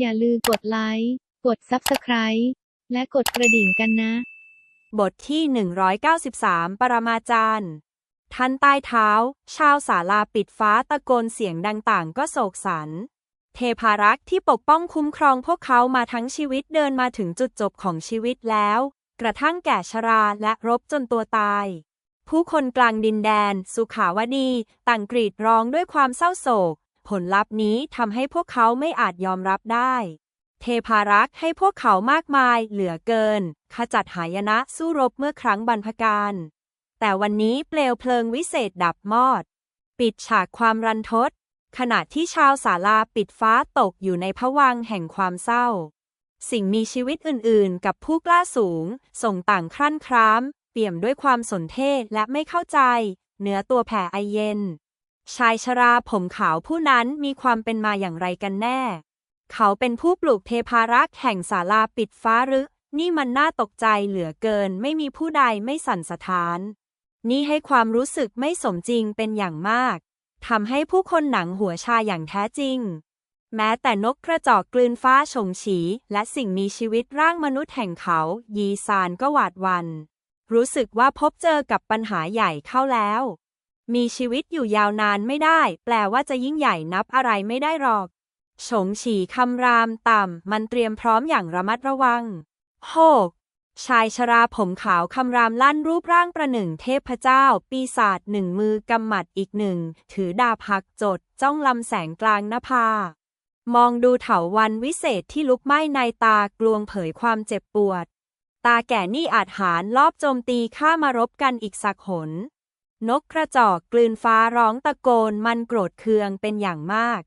อย่าลืมกดไลค์ กด Subscribe และกดกระดิ่งกันนะ บทที่ 193 ปรมาจารย์ทันใต้เท้า ชาวศาลาปิดฟ้าตะโกนเสียงดังต่างก็โศกสัน เทพารักษ์ที่ปกป้องคุ้มครองพวกเขามาทั้งชีวิตเดินมาถึงจุดจบของชีวิตแล้ว กระทั่งแก่ชราและรบจนตัวตาย ผู้คนกลางดินแดน สุขาวดี ต่างกรีดร้องด้วยความเศร้าโศก ผลลัพธ์นี้ทำให้พวกเขาไม่อาจยอมรับได้ เทพารักษ์ให้พวกเขามากมายเหลือเกิน ขจัดหายนะสู้รบเมื่อครั้งบรรพการ แต่วันนี้เปลวเพลิงวิเศษดับมอด ปิดฉากความรันทด ขณะที่ชาวศาลาปิดฟ้าตกอยู่ในผวังแห่งความเศร้า สิ่งมีชีวิตอื่น ๆ กับผู้กล้าสูง ส่งต่างครั่นคราม เปี่ยมด้วยความสนเทศและไม่เข้าใจ เนื้อตัวแผ่ไอเย็น ชายชราผมขาวผู้นั้นมีความเป็นมาอย่างไรกันแน่ เขาเป็นผู้ปลูกเทพารักษ์แห่งศาลาปิดฟ้าหรือ นี่มันน่าตกใจเหลือเกินไม่มีผู้ใดไม่สั่นสะท้าน นี่ให้ความรู้สึกไม่สมจริงเป็นอย่างมาก ทำให้ผู้คนหนังหัวชาอย่างแท้จริง แม้แต่นกกระจอกกลืนฟ้าฉงฉี และสิ่งมีชีวิตร่างมนุษย์แห่งเขา ยีซานก็หวาดหวัน รู้สึกว่าพบเจอกับปัญหาใหญ่เข้าแล้ว มีชีวิตอยู่ยาวนานไม่ได้ แปลว่าจะยิ่งใหญ่นับอะไรไม่ได้หรอกฉงฉีคำรามต่ำ มันเตรียมพร้อมอย่างระมัดระวังโฮกชายชราผมขาวคำรามลั่นรูปร่างประหนึ่งเทพเจ้า ปีศาจหนึ่งมือกำหมัดอีกหนึ่ง ถือดาบหักจด จ้องลำแสงกลางหน้าผามองดูเถาวันวิเศษที่ลุกไหม้ในตากลวงเผยความเจ็บปวด ตาแก่นี่อาจหารลอบโจมตีข้ามารบกันอีกสักหน นกกระจอกกลืนฟ้าร้องตะโกนมันโกรธเคืองเป็นอย่างมาก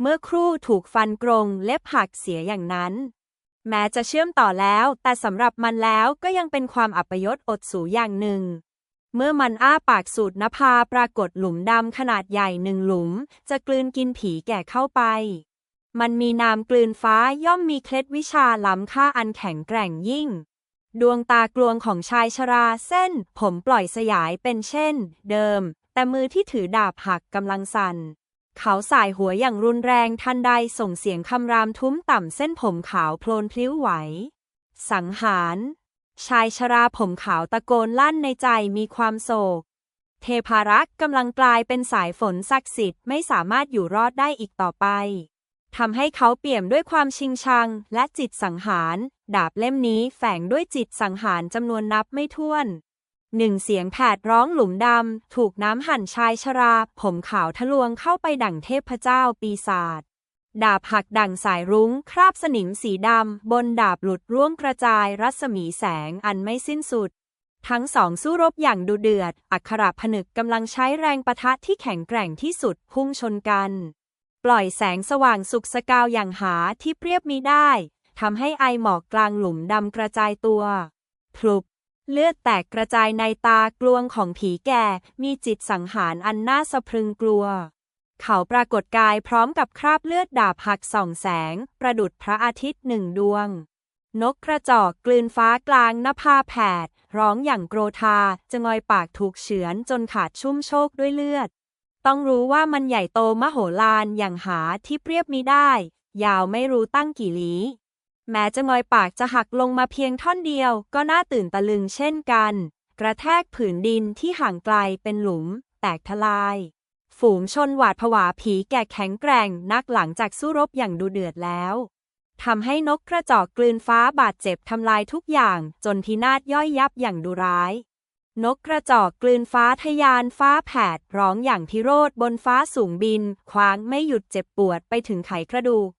เมื่อครู่ถูกฟันกรงเล็บหักเสียอย่างนั้น แม้จะเชื่อมต่อแล้ว แต่สำหรับมันแล้วก็ยังเป็นความอัปยศอดสูอย่างหนึ่ง เมื่อมันอ้าปากสูดนภาปรากฏหลุมดำขนาดใหญ่หนึ่งหลุม จะกลืนกินผีแก่เข้าไป มันมีนามกลืนฟ้าย่อมมีเคล็ดวิชาล้ำค่าอันแข็งแกร่งยิ่ง ดวงตากลวงของชายชราเส้น ผมปล่อยสยายเป็นเช่น เดิม แต่มือที่ถือดาบหักกำลังสั่น เขาสายหัวอย่างรุนแรงทันใดส่งเสียงคำรามทุ้มต่ำเส้นผมขาวโพลนพลิ้วไหว สังหาร ชายชราผมขาวตะโกนลั่นในใจมีความโศก เทพารักษ์กำลังกลายเป็นสายฝนศักดิ์สิทธิ์ไม่สามารถอยู่รอดได้อีกต่อไป ทำให้เขาเปี่ยมด้วยความชิงชัง และจิตสังหาร ดาบเล่มนี้แฝงด้วยจิตสังหารจำนวนนับไม่ถ้วนหนึ่งเสียงแผดร้องหลุมดำ ถูกน้ำหั่นชายชรา ผมขาวทะลวงเข้าไปดั่งเทพเจ้าปีศาจดาบหักดั่งสายรุ้ง คราบสนิมสีดำ บนดาบหลุดร่วงกระจายรัศมีแสงอันไม่สิ้นสุด ทั้งสองสู้รบอย่างดุเดือด อักขระผนึกกำลังใช้แรงประทะที่แข็งแกร่งที่สุดพุ่งชนกัน ปล่อยแสงสว่างสุกสกาวอย่างหาที่เปรียบมิได้ทำให้ไอหมอกกลางหลุมดำกระจายตัวพลุบเลือดแตกกระจายในตากลวงของผีแก่ มีจิตสังหารอันน่าสะพรึงกลัว เขาปรากฏกายพร้อมกับคราบเลือดดาบหักส่องแสง ประดุดพระอาทิตย์หนึ่งดวง นกกระจอกกลืนฟ้ากลางนภาแผด ร้องอย่างโกรธาจะงอยปากถูกเฉือนจนขาดชุ่มโชคด้วยเลือด ต้องรู้ว่ามันใหญ่โตมโหฬารอย่างหาที่เปรียบมิได้ ยาวไม่รู้ตั้งกี่ลี้ แม้จะงอยปากจะหักลงมาเพียงท่อนเดียวก็น่าตื่นตะลึงเช่นกัน กระแทกผืนดินที่ห่างไกลเป็นหลุม แตกทลาย ฝูงชนหวาดผวาผีแก่แข็งแกร่งนักหลังจากสู้รบอย่างดูเดือดแล้วทำให้นกกระจอกกลืนฟ้าบาดเจ็บทำลายทุกอย่างจนพินาศย่อยยับอย่างดุร้าย นกกระจอกกลืนฟ้าทะยานฟ้าแผด ร้องอย่างพิโรธบนฟ้าสูงบิน คว้างไม่หยุดเจ็บปวดไปถึงไขกระดูก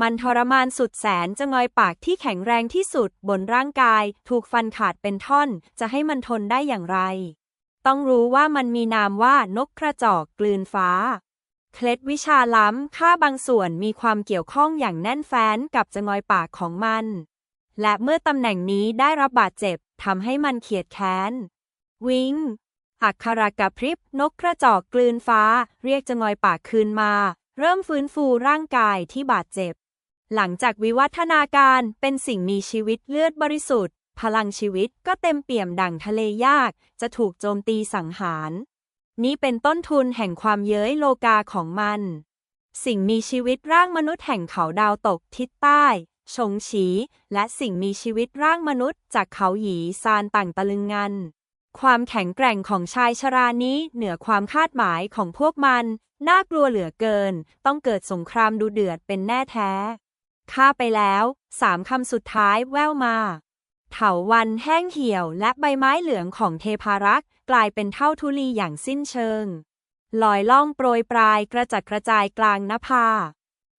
มันทรมานสุดแสนจะงอยปากที่แข็งแรงที่สุดบนร่างกาย ถูกฟันขาดเป็นท่อน จะให้มันทนได้อย่างไร ต้องรู้ว่ามันมีนามว่านกกระจอกกลืนฟ้า เคล็ดวิชาล้ำ ค่าบางส่วนมีความเกี่ยวข้องอย่างแน่นแฟ้นกับจะงอยปากของมัน และเมื่อตำแหน่งนี้ได้รับบาดเจ็บทำให้มันเขียดแค้น วิงอักขระกับพริบนกกระจอกกลืนฟ้า เรียกจะงอยปากคืนมา เริ่มฟื้นฟูร่างกายที่บาดเจ็บ หลังจากวิวัฒนาการเป็นสิ่งมีชีวิตเลือดบริสุทธิ์ พลังชีวิตก็เต็มเปี่ยมดั่งทะเลยาก จะถูกโจมตีสังหาร นี้เป็นต้นทุนแห่งความเย้ยโลกาของมัน สิ่งมีชีวิตร่างมนุษย์แห่งเขาดาวตกทิศใต้ชงฉี และสิ่งมีชีวิตร่างมนุษย์จากเขาหยีซานต่างตะลึงงัน ความแข็งแกร่งของชายชรานี้เหนือความคาดหมายของพวกมัน น่ากลัวเหลือเกิน ต้องเกิดสงครามดูเดือดเป็นแน่แท้ฆ่าไปแล้วสามคำสุดท้ายแว่วมา เถาวันแห้งเหี่ยวและใบไม้เหลืองของเทพารักษ์กลายเป็นเท่าทุลีอย่างสิ้นเชิง ลอยล่องโปรยปลายกระจัดกระจายกลางนภา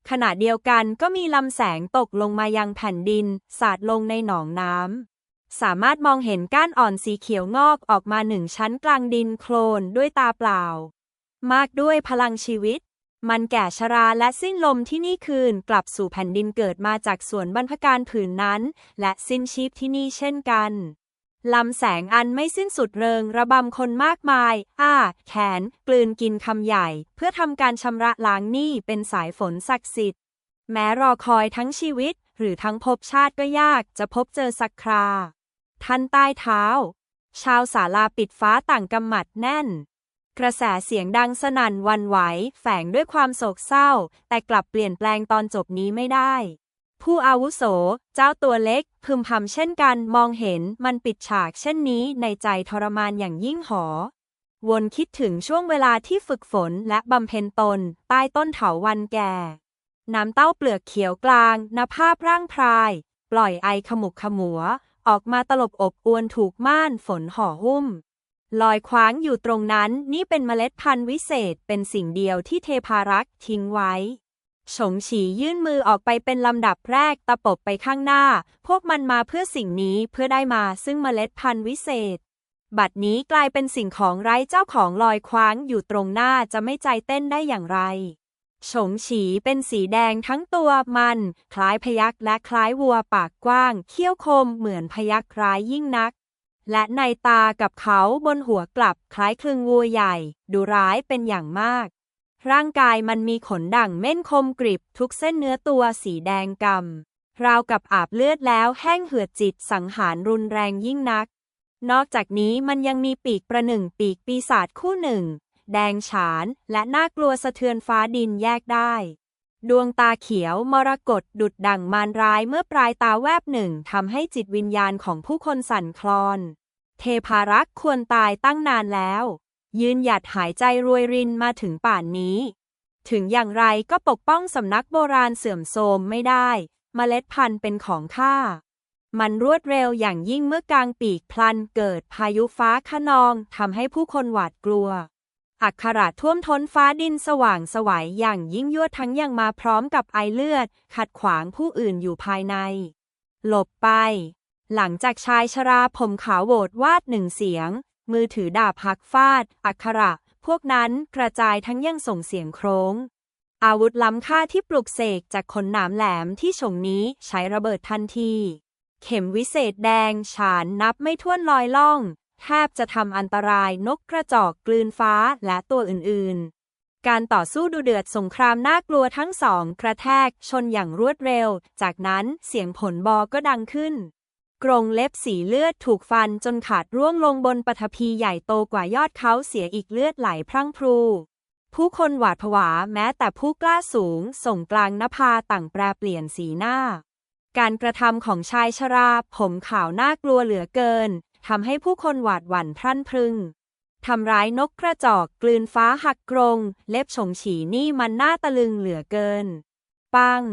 ขณะเดียวกันก็มีลำแสงตกลงมายังแผ่นดิน สาดลงในหนองน้ำ สามารถมองเห็นก้านอ่อนสีเขียวงอกออกมาหนึ่งชั้นกลางดินโคลนด้วยตาเปล่า มากด้วยพลังชีวิต มันแก่ชราและสิ้นลมที่นี่คืนกลับสู่แผ่นดินเกิดมาจากสวนบรรพการผืนนั้น และสิ้นชีพที่นี่เช่นกันลำแสงอันไม่สิ้นสุดเริงระบำคนมากมาย อ้า แขน กลืนกินคำใหญ่ เพื่อทำการชำระล้างหนี้เป็นสายฝนศักดิ์สิทธิ์ แม้รอคอยทั้งชีวิต หรือทั้งภพชาติก็ยากจะพบเจอสักครา ทันใต้เท้า ชาวศาลาปิดฟ้าต่างกำหมัดแน่น กระแสเสียงดังสนั่นวันไหว แฝงด้วยความโศกเศร้า แต่กลับเปลี่ยนแปลงตอนจบนี้ไม่ได้ ผู้อาวุโส เจ้าตัวเล็ก พึมพำเช่นกันมองเห็นมันปิดฉากเช่นนี้ในใจทรมานอย่างยิ่งหอ วนคิดถึงช่วงเวลาที่ฝึกฝนและบำเพ็ญตน ใต้ต้นเถาวันแก่น้ำเต้าเปลือกเขียวกลางนภาพร่างพราย ปล่อยไอขมุกขมัว ออกมาตลบอบอวนถูกม่านฝนห่อหุ้ม ลอยคว้างอยู่ตรงนั้นนี่เป็นเมล็ดพันธุ์วิเศษเป็นสิ่งเดียวที่เทพารักษ์ทิ้งไว้ฉงฉียื่นมือออกไปเป็นลำดับแรกตะปบไปข้างหน้า พวกมันมาเพื่อสิ่งนี้เพื่อได้มาซึ่งเมล็ดพันธุ์วิเศษ บัดนี้กลายเป็นสิ่งของไร้เจ้าของลอยคว้างอยู่ตรงหน้าจะไม่ใจเต้นได้อย่างไร ฉงฉีเป็นสีแดงทั้งตัวมัน คล้ายพยักและคล้ายวัวปากกว้าง เขี้ยวคมเหมือนพยักร้ายยิ่งนัก และในตากับเขาบนหัวกลับคล้ายคลึงวัวใหญ่ ดูร้ายเป็นอย่างมาก ร่างกายมันมีขนด่างเม่นคมกริบ ทุกเส้นเนื้อตัวสีแดงกำราวกับอาบเลือดแล้วแห้งเหือดจิตสังหารรุนแรงยิ่งนัก นอกจากนี้มันยังมีปีกประหนึ่งปีกปีศาจคู่หนึ่ง แดงฉาน และน่ากลัวสะเทือนฟ้าดินแยกได้ ดวงตาเขียวมรกตดุดดั่งมารร้ายเมื่อปลายตาแวบหนึ่งทำให้จิตวิญญาณของผู้คนสั่นคลอน เทพารักษ์ควรตายตั้งนานแล้ว ยืนหยัดหายใจรวยรินมาถึงป่านนี้ ถึงอย่างไรก็ปกป้องสำนักโบราณเสื่อมโทรมไม่ได้เมล็ดพันธุ์เป็นของข้ามันรวดเร็วอย่างยิ่งเมื่อกลางปีกพลันเกิดพายุฟ้าขนองทำให้ผู้คนหวาดกลัว อักขระท่วมท้นฟ้าดินสว่างสวัยอย่างยิ่งยวดทั้งยังมาพร้อมกับไอเลือด ขัดขวางผู้อื่นอยู่ภายใน หลบไป หลังจากชายชราผมขาวโหวดวาดหนึ่งเสียง มือถือดาบหักฟาด อักขระ พวกนั้นกระจายทั้งยังส่งเสียงโครง อาวุธล้ำค่าที่ปลุกเสกจากขนหนามแหลมที่ฉงนี้ใช้ระเบิดทันที เข็มวิเศษแดงฉานนับไม่ถ้วนลอยล่อง แทบจะทำอันตรายนกกระจอกกลืนฟ้าและตัวอื่นๆ การต่อสู้ดูเดือดสงครามน่ากลัวทั้งสองกระแทกชนอย่างรวดเร็ว จากนั้นเสียงผลบอก็ดังขึ้น กรงเล็บสีเลือดถูกฟันจนขาดร่วงลงบนปฐพีใหญ่โตกว่ายอดเขาเสียอีกเลือดไหลพรั่งพรู ผู้คนหวาดผวาแม้แต่ผู้กล้าสูง ส่งกลางนภาต่างแปรเปลี่ยนสีหน้าการกระทำของชายชรา ผมขาวน่ากลัวเหลือเกิน ทำให้ผู้คนหวาดหวั่นพรั่นพรึงทำร้ายนกกระจอกกลืนฟ้าหักกรง เล็บฉงฉีนี่มันน่าตะลึงเหลือเกิน ปัง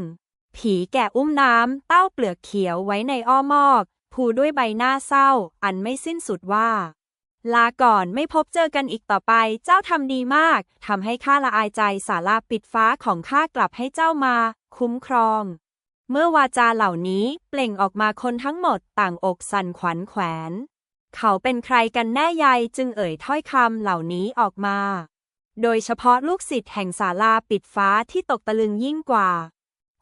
ผีแก่อุ้มน้ำเต้าเปลือกเขียวไว้ในอ้อมอกผูด้วยใบหน้าเศร้า อันไม่สิ้นสุดว่า ลาก่อนไม่พบเจอกันอีกต่อไป เจ้าทำดีมากทำให้ข้าละอายใจสาลาปิดฟ้าของข้ากลับให้เจ้ามา คุ้มครอง เมื่อวาจาเหล่านี้เปล่งออกมาคนทั้งหมดต่างอกสั่นขวัญแขวน เขาเป็นใครกันแน่ใยจึงเอ่ยถ้อยคำเหล่านี้ออกมา โดยเฉพาะลูกศิษย์แห่งศาลาปิดฟ้าที่ตกตะลึงยิ่งกว่า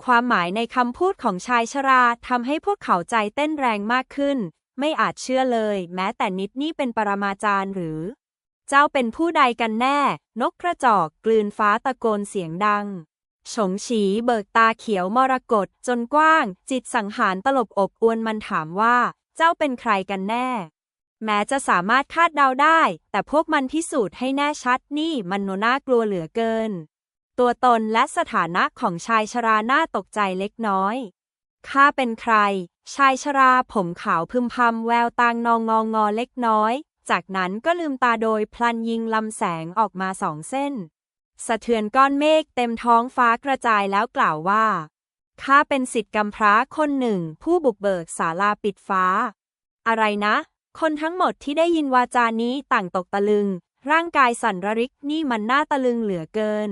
ความหมายในคำพูดของชายชราทำให้พวกเขาใจเต้นแรงมากขึ้น ไม่อาจเชื่อเลย แม้แต่นิดนี่เป็นปรมาจารย์หรือ เจ้าเป็นผู้ใดกันแน่ นกกระจอกกลืนฟ้าตะโกนเสียงดังฉงฉีเบิกตาเขียวมรกตจนกว้าง จิตสังหารตลบอบอวนมันถามว่า เจ้าเป็นใครกันแน่ แม้จะสามารถคาดเดาได้ แต่พวกมันพิสูจน์ให้แน่ชัดนี่มันโนน่ากลัวเหลือเกิน ตัวตนและสถานะของชายชราหน่าตกใจเล็กน้อยข้าเป็นใคร ชายชราผมขาวพึมพำแววตางนองงองอเล็กน้อย จากนั้นก็ลืมตาโดยพลันยิงลำแสงออกมาสองเส้น สะเทือนก้อนเมฆเต็มท้องฟ้ากระจายแล้วกล่าวว่าข้าเป็นสิทธิ์กำพร้าคนหนึ่ง ผู้บุกเบิกศาลาปิดฟ้า อะไรนะ คนทั้งหมดที่ได้ยินวาจานี้ต่างตกตะลึง ร่างกายสั่นระริกนี่มันน่าตะลึงเหลือเกิน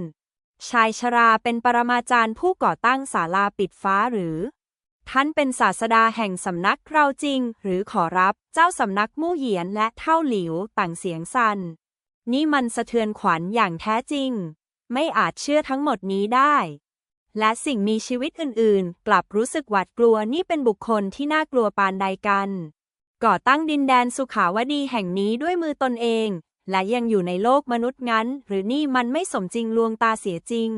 ชายชราเป็นปรมาจารย์ผู้ก่อตั้งศาลาปิดฟ้าหรือ ท่านเป็นศาสดาแห่งสำนักเราจริง หรือขอรับเจ้าสำนักมู่เหยียนและเท่าหลิวต่างเสียงสัน่น นี่มันสะเทือนขวัญอย่างแท้จริง ไม่อาจเชื่อทั้งหมดนี้ได้และสิ่งมีชีวิตอื่น ๆ กลับรู้สึกหวาดกลัวนี่เป็นบุคคลที่น่ากลัวปานใดกัน ก่อตั้งดินแดนสุขาวดีแห่งนี้ด้วยมือตนเอง และยังอยู่ในโลกมนุษย์งั้น หรือนี่มันไม่สมจริงลวงตาเสียจริง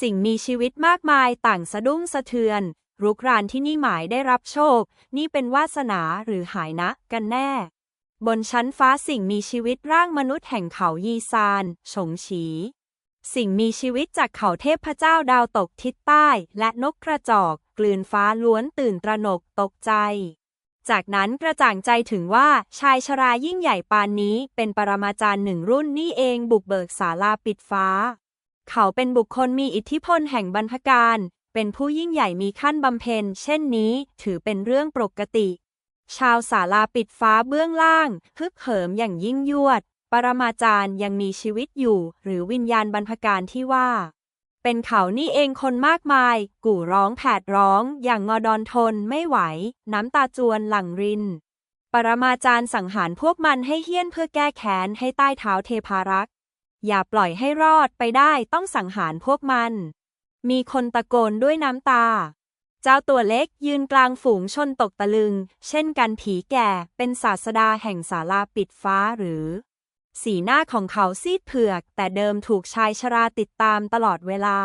สิ่งมีชีวิตมากมายต่างสะดุ้งสะเทือน รุกรานที่นี่หมายได้รับโชค นี่เป็นวาสนาหรือหายนะ กันแน่ บนชั้นฟ้าสิ่งมีชีวิตร่างมนุษย์แห่งเขายีซานฉงฉีสิ่งมีชีวิตจากเขาเทพเจ้าดาวตกทิศใต้ และนกกระจอก กลืนฟ้าล้วนตื่นตระหนกตกใจ จากนั้นกระจ่างใจถึงว่าชายชรายิ่งใหญ่ปานนี้ เป็นปรมาจารย์หนึ่งรุ่นนี่เองบุกเบิกศาลาปิดฟ้า เขาเป็นบุคคลมีอิทธิพลแห่งบรรพการ เป็นผู้ยิ่งใหญ่มีขั้นบำเพ็ญ เช่นนี้ถือเป็นเรื่องปกติ ชาวศาลาปิดฟ้าเบื้องล่างฮึกเหิมอย่างยิ่งยวด ปรมาจารย์ยังมีชีวิตอยู่ หรือวิญญาณบรรพการที่ว่า เป็นเขานี่เองคนมากมาย กู่ร้องแผดร้อง อย่างงอดอนทนไม่ไหว น้ำตาจวนหลั่งริน ปรมาจารย์สังหารพวกมันให้เฮี้ยนเพื่อแก้แค้นให้ใต้เท้าเทพารักษ์ อย่าปล่อยให้รอดไปได้ต้องสังหารพวกมัน มีคนตะโกนด้วยน้ำตา เจ้าตัวเล็กยืนกลางฝูงชนตกตะลึง เช่นกันผีแก่เป็นศาสดาแห่งศาลาปิดฟ้าหรือ สีหน้าของเขาซีดเผือก แต่เดิมถูกชายชราติดตามตลอดเวลา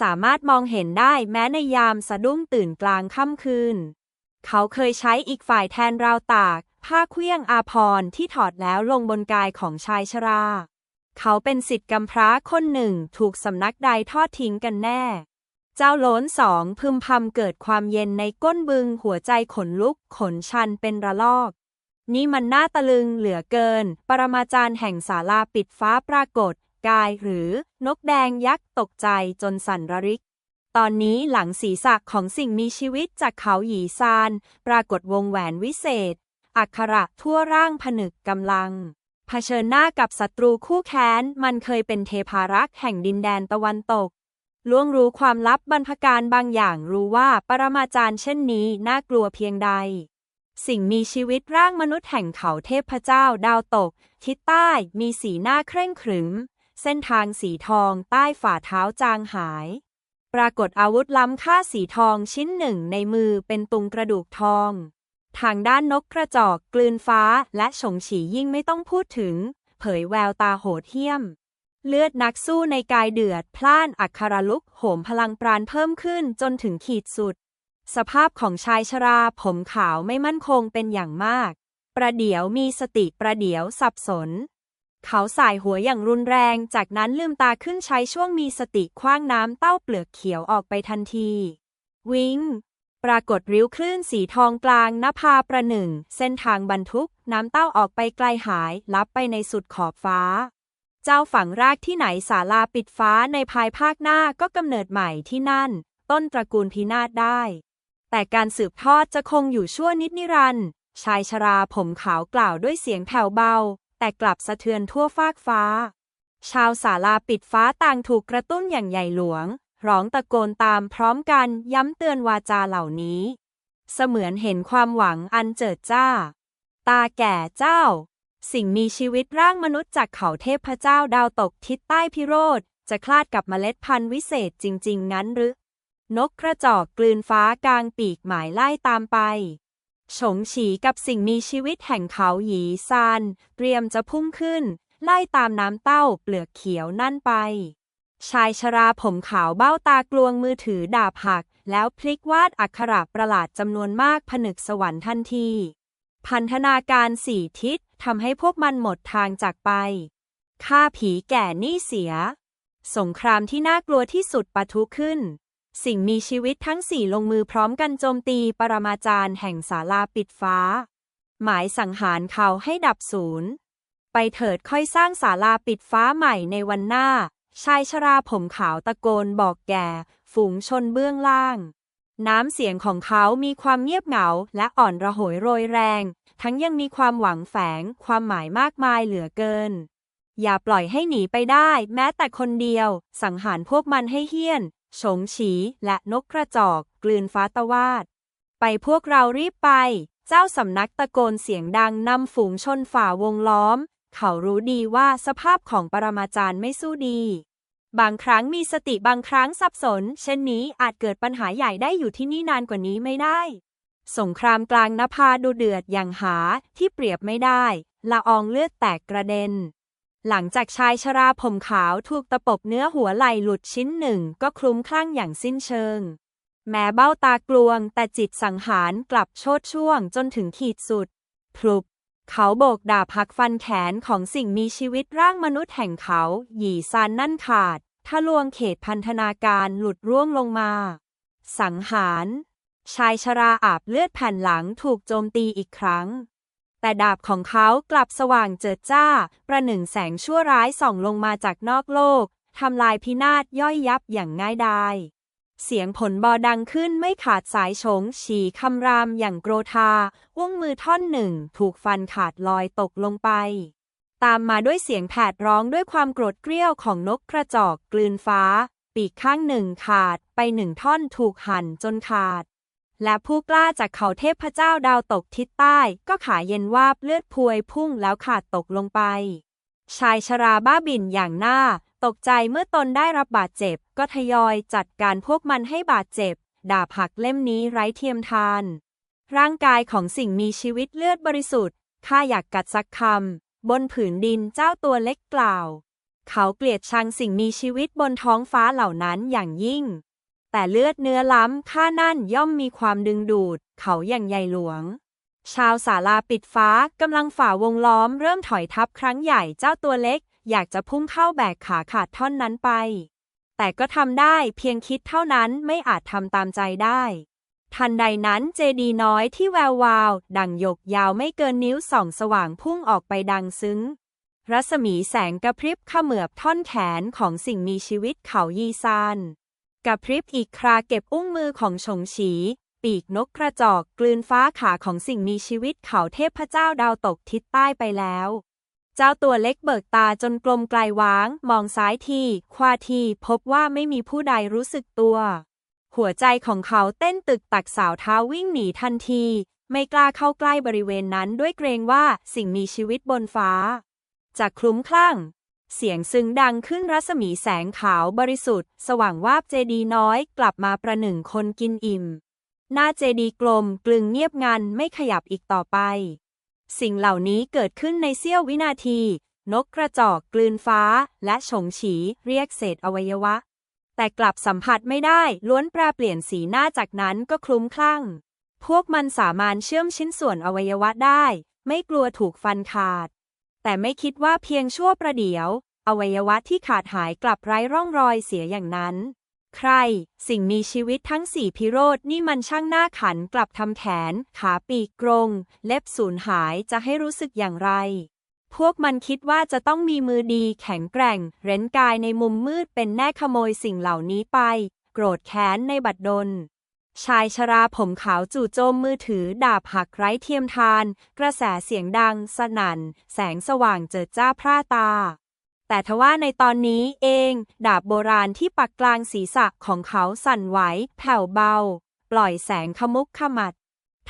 สามารถมองเห็นได้แม้ในยามสะดุ้งตื่นกลางค่ำคืน เขาเคยใช้อีกฝ่ายแทนราวตาก ผ้าเครื่องอาภรที่ถอดแล้วลงบนกายของชายชรา เขาเป็นสิทธิ์กำพร้าคนหนึ่งถูกสำนักใดทอดทิ้งกันแน่ เจ้าโลนสองพึมพำเกิดความเย็นในก้นบึงหัวใจขนลุกขนชันเป็นระลอก นี่มันน่าตะลึงเหลือเกิน ปรมาจารย์แห่งศาลาปิดฟ้าปรากฏ กายหรือนกแดงยักษ์ตกใจจนสั่นระริก ตอนนี้หลังศีรษะของสิ่งมีชีวิตจากเขาหยีซาน ปรากฏวงแหวนวิเศษ อักขระทั่วร่างผนึกกำลัง เผชิญหน้ากับศัตรูคู่แค้น มันเคยเป็นเทพารักษ์แห่งดินแดนตะวันตกล่วงรู้ความลับบรรพการบางอย่างรู้ว่าปรมาจารย์เช่นนี้น่ากลัวเพียงใด สิ่งมีชีวิตร่างมนุษย์แห่งเขาเทพเจ้าดาวตก ทิศใต้มีสีหน้าเคร่งขรึม เส้นทางสีทองใต้ฝ่าเท้าจางหาย ปรากฏอาวุธล้ำค่าสีทองชิ้นหนึ่งในมือเป็นตุงกระดูกทอง ทางด้านนกกระจอกกลืนฟ้าและฉงฉียิ่งไม่ต้องพูดถึง เผยแววตาโหดเหี้ยม เลือดนักสู้ในกายเดือด พล่านอักขระลุกโหมพลังปราณเพิ่มขึ้นจนถึงขีดสุด สภาพของชายชราผมขาวไม่มั่นคงเป็นอย่างมาก ประเดี๋ยวมีสติประเดี๋ยวสับสน เขาสายหัวอย่างรุนแรง จากนั้นลืมตาขึ้นใช้ช่วงมีสติคว้างน้ำเต้าเปลือกเขียวออกไปทันที วิงปรากฏริ้วคลื่นสีทองกลางนภาประหนึ่ง เส้นทางบรรทุก น้ำเต้าออกไปไกลหาย ลับไปในสุดขอบฟ้า เจ้าฝังรากที่ไหนศาลาปิดฟ้าในภายภาคหน้าก็กำเนิดใหม่ที่นั่น ต้นตระกูลพินาศได้ แต่การสืบทอดจะคงอยู่ชั่วนิดนิรันดร์ชายชราผมขาวกล่าวด้วยเสียงแผ่วเบา แต่กลับสะเทือนทั่วฟากฟ้า ชาวศาลาปิดฟ้าต่างถูกกระตุ้นอย่างใหญ่หลวง ร้องตะโกนตามพร้อมกันย้ำเตือนวาจาเหล่านี้ เสมือนเห็นความหวังอันเจิดจ้า ตาแก่เจ้า สิ่งมีชีวิตร่างมนุษย์จากเขาเทพเจ้าดาวตกทิศใต้พิโรธจะคลาดกับเมล็ดพันธุ์วิเศษจริง ๆ งั้นหรือ นกกระจอกกลืนฟ้ากลางปีกหมายไล่ตามไป ฉงฉีกับสิ่งมีชีวิตแห่งเขาหยีซาน เตรียมจะพุ่งขึ้น ไล่ตามน้ำเต้าเปลือกเขียวนั่นไป ชายชราผมขาวเบ้าตากลวงมือถือดาบหัก แล้วพลิกวาดอักขระประหลาดจำนวนมากผนึกสวรรค์ทันที พันธนาการสี่ทิศทำให้พวกมันหมดทางจากไปข้าผีแก่นี่เสีย สงครามที่น่ากลัวที่สุดปะทุขึ้น สิ่งมีชีวิตทั้งสี่ลงมือพร้อมกันโจมตีปรมาจารย์แห่งศาลาปิดฟ้า หมายสังหารเขาให้ดับศูนย์ ไปเถิดค่อยสร้างศาลาปิดฟ้าใหม่ในวันหน้า ชายชราผมขาวตะโกนบอกแก่ ฝูงชนเบื้องล่าง น้ำเสียงของเขามีความเงียบเหงาและอ่อนระหยโรยแรง ทั้งยังมีความหวังแฝง ความหมายมากมายเหลือเกินอย่าปล่อยให้หนีไปได้ แม้แต่คนเดียว สังหารพวกมันให้เฮี้ยน ฉงฉี และนกกระจอก กลืนฟ้าตะวาด ไปพวกเรารีบไป เจ้าสำนักตะโกนเสียงดังนำฝูงชนฝ่าวงล้อม เขารู้ดีว่าสภาพของปรมาจารย์ไม่สู้ดี บางครั้งมีสติบางครั้งสับสน เช่นนี้อาจเกิดปัญหาใหญ่ได้อยู่ที่นี่นานกว่านี้ไม่ได้ สงครามกลางนภาดูเดือดอย่างหาที่เปรียบไม่ได้ ละอองเลือดแตกกระเด็น หลังจากชายชราผมขาวถูกตะปบเนื้อหัวไหล่หลุดชิ้นหนึ่งก็คลุ้มคลั่งอย่างสิ้นเชิง แม้เบ้าตากลวง แต่จิตสังหารกลับโชดช่วงจนถึงขีดสุดพลุบเขาโบกดาบหักฟันแขนของสิ่งมีชีวิตร่างมนุษย์แห่งเขา หยีซานนั่นขาดทะลวงเขตพันธนาการหลุดร่วงลงมา สังหาร ชายชราอาบเลือดแผ่นหลังถูกโจมตีอีกครั้ง แต่ดาบของเขากลับสว่างเจิดจ้า ประหนึ่งแสงชั่วร้ายส่องลงมาจากนอกโลก ทำลายพินาศย่อยยับอย่างง่ายดายเสียงผลบอดังขึ้นไม่ขาดสายฉงฉี่คำรามอย่างโกรธาว่วงมือท่อนหนึ่ง ถูกฟันขาดลอยตกลงไป ตามมาด้วยเสียงแผดร้องด้วยความโกรธเกรี้ยวของนกกระจอกกลืนฟ้า ปีกข้างหนึ่งขาดไปหนึ่งท่อนถูกหั่นจนขาด และผู้กล้าจากเขาเทพเจ้าดาวตกทิศใต้ ก็ขาเย็นวาบเลือดพวยพุ่งแล้วขาดตกลงไป ชายชราบ้าบิ่นอย่างหน้า ตกใจเมื่อตนได้รับบาดเจ็บ ก็ทยอยจัดการพวกมันให้บาดเจ็บ ดาบหักเล่มนี้ไร้เทียมทาน ร่างกายของสิ่งมีชีวิตเลือดบริสุทธิ์ข้าอยากกัดสักคำบนผืนดินเจ้าตัวเล็กกล่าว เขาเกลียดชังสิ่งมีชีวิตบนท้องฟ้าเหล่านั้นอย่างยิ่ง แต่เลือดเนื้อล้ำข้านั่นย่อมมีความดึงดูด เขาอย่างใหญ่หลวง ชาวศาลาปิดฟ้ากำลังฝ่าวงล้อมเริ่มถอยทับครั้งใหญ่เจ้าตัวเล็ก อยากจะพุ่งเข้าแบกขาขาดท่อนนั้นไป แต่ก็ทำได้เพียงคิดเท่านั้นไม่อาจทำตามใจได้ ทันใดนั้นเจดีน้อยที่แวววาว ดังหยกยาวไม่เกินนิ้วสองสว่างพุ่งออกไปดังซึ้งรัศมีแสงกระพริบเขมือบท่อนแขนของสิ่งมีชีวิตเขายีซาน กระพริบอีกคราเก็บอุ้งมือของฉงฉี ปีกนกกระจอกกลืนฟ้าขาของสิ่งมีชีวิตเขาเทพเจ้าดาวตกทิศใต้ไปแล้ว เจ้าตัวเล็กเบิกตาจนกลมไกลว้าง มองซ้ายทีขวาทีพบว่าไม่มีผู้ใดรู้สึกตัว หัวใจของเขาเต้นตึกตักสาวเท้าวิ่งหนีทันที ไม่กล้าเข้าใกล้บริเวณนั้นด้วยเกรงว่าสิ่งมีชีวิตบนฟ้าจะคลุ้มคลั่ง เสียงซึ้งดังขึ้นรัศมีแสงขาวบริสุทธิ์ สว่างวาบเจดีน้อยกลับมาประหนึ่งคนกินอิ่ม หน้าเจดีกลมกลึงเงียบงันไม่ขยับอีกต่อไป สิ่งเหล่านี้เกิดขึ้นในเสี้ยววินาที นกกระจอกกลืนฟ้า และฉงฉีเรียกเศษอวัยวะ แต่กลับสัมผัสไม่ได้ล้วนแปรเปลี่ยนสีหน้าจากนั้นก็คลุ้มคลั่ง พวกมันสามารถเชื่อมชิ้นส่วนอวัยวะได้ ไม่กลัวถูกฟันขาด แต่ไม่คิดว่าเพียงชั่วประเดี๋ยว อวัยวะที่ขาดหายกลับไร้ร่องรอยเสียอย่างนั้น ใคร สิ่งมีชีวิตทั้งสี่พิโรธนี่มันช่างหน้าขันกลับทำแขน ขาปีกกรง เล็บสูญหายจะให้รู้สึกอย่างไร พวกมันคิดว่าจะต้องมีมือดีแข็งแกร่ง เร้นกายในมุมมืดเป็นแน่ขโมยสิ่งเหล่านี้ไป โกรธแค้นในบัดดล ชายชราผมขาวจู่โจมมือถือดาบหักไร้เทียมทาน กระแสเสียงดัง สนั่น แสงสว่างเจิดจ้าพร่าตา แต่ทว่าในตอนนี้เอง ดาบโบราณที่ปักกลางศีรษะของเขาสั่นไหว แผ่วเบา ปล่อยแสงขมุกขมัด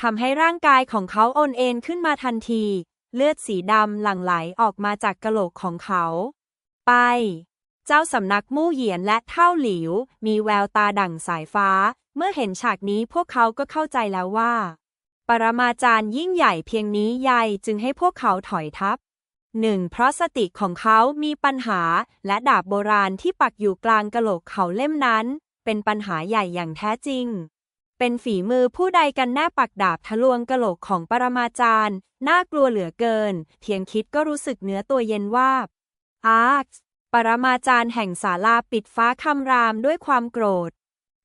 ทำให้ร่างกายของเขาโอนเอ็นขึ้นมาทันที เลือดสีดำหลั่งไหลออกมาจากกะโหลกของเขา ไป เจ้าสำนักมู่เหยียนและเท่าหลิว มีแววตาดั่งสายฟ้า เมื่อเห็นฉากนี้พวกเขาก็เข้าใจแล้วว่า ปรมาจารย์ยิ่งใหญ่เพียงนี้ใหญ่จึงให้พวกเขาถอยทัพหนึ่งเพราะสติของเขามีปัญหา และดาบโบราณที่ปักอยู่กลางกะโหลกเขาเล่มนั้น เป็นปัญหาใหญ่อย่างแท้จริง เป็นฝีมือผู้ใดกันแน่ปักดาบทะลวงกะโหลกของปรมาจารย์ น่ากลัวเหลือเกิน เพียงคิดก็รู้สึกเนื้อตัวเย็นว่าอาร์ ปรมาจารย์แห่งศาลาปิดฟ้าคำรามด้วยความโกรธ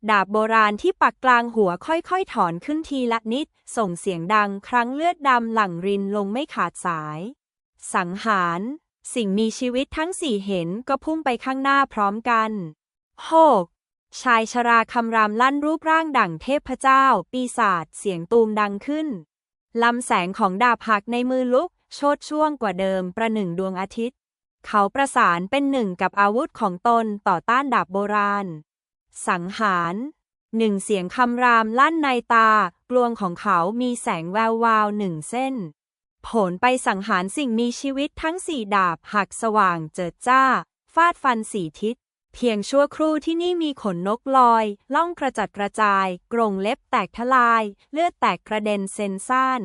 ดาบโบราณที่ปักกลางหัวค่อยๆ ถอนขึ้นทีละนิด ส่งเสียงดังครั้งเลือดดำหลั่งรินลงไม่ขาดสาย สังหาร สิ่งมีชีวิตทั้งสี่เห็นก็พุ่งไปข้างหน้าพร้อมกันโฮกชายชราคำรามลั่นรูปร่างดั่งเทพเจ้า ปีศาจเสียงตูมดังขึ้น ลำแสงของดาบหักในมือลุก โชดช่วงกว่าเดิมประหนึ่งดวงอาทิตย์ เขาประสานเป็นหนึ่งกับอาวุธของตนต่อต้านดาบโบราณ สังหาร หนึ่งเสียงคำรามลั่นในตา กลวงของเขามีแสงแวววาวหนึ่งเส้น ผลไปสังหารสิ่งมีชีวิตทั้งสี่ดาบหักสว่างเจิดจ้า ฟาดฟันสี่ทิศ เพียงชั่วครู่ที่นี่มีขนนกลอย ล่องกระจัดกระจาย กรงเล็บแตกทลาย เลือดแตกกระเด็นเซนซ่าน